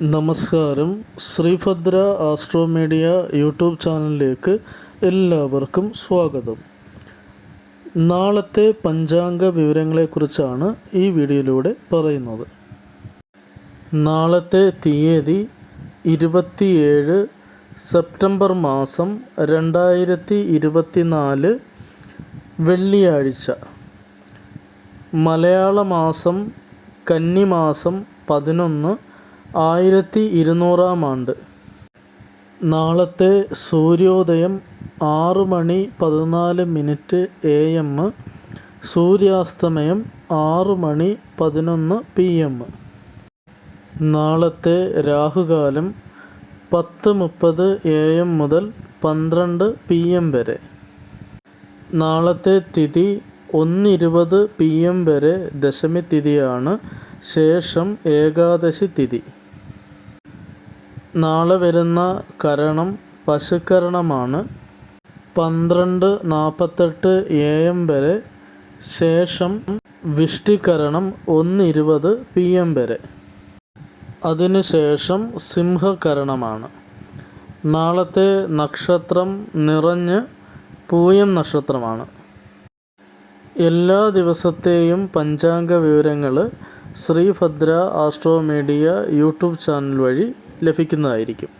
നമസ്കാരം. Sreebhadra astro media YouTube ചാനലിലേക്ക് എല്ലാവർക്കും സ്വാഗതം. നാളത്തെ പഞ്ചാംഗ വിവരങ്ങളെക്കുറിച്ചാണ് ഈ വീഡിയോയിലൂടെ പറയുന്നത്. നാളത്തെ തീയതി ഇരുപത്തിയേഴ് സെപ്റ്റംബർ മാസം രണ്ടായിരത്തി ഇരുപത്തിനാല് വെള്ളിയാഴ്ച. മലയാള മാസം കന്നിമാസം പതിനൊന്ന് ആയിരത്തി ഇരുന്നൂറാം ആണ്ട്. നാളത്തെ സൂര്യോദയം ആറ് മണി പതിനാല് മിനിറ്റ് എ എം സൂര്യാസ്തമയം ആറ് മണി പതിനൊന്ന് പി എം. നാളത്തെ രാഹുകാലം പത്ത് മുപ്പത് എ എം മുതൽ പന്ത്രണ്ട് പി എം വരെ. നാളത്തെ തിഥി ഒന്നിരുപത് പി എം വരെ ദശമി തിഥിയാണ് ശേഷം ഏകാദശി തിഥി. നാളെ വരുന്ന കരണം പശുക്കരണമാണ്. പന്ത്രണ്ട് നാൽപ്പത്തെട്ട് എ എം വരെ. ശേഷം വിഷ്ടിക്കരണം ഒന്നിരുപത് പി എം വരെ അതിനുശേഷം സിംഹകരണമാണ്. നാളത്തെ നക്ഷത്രം നിറഞ്ഞ് പൂയം നക്ഷത്രമാണ്. എല്ലാ ദിവസത്തെയും പഞ്ചാംഗ വിവരങ്ങൾ Sreebhadra astro media YouTube channel വഴി ലഭിക്കുന്നതായിരിക്കും.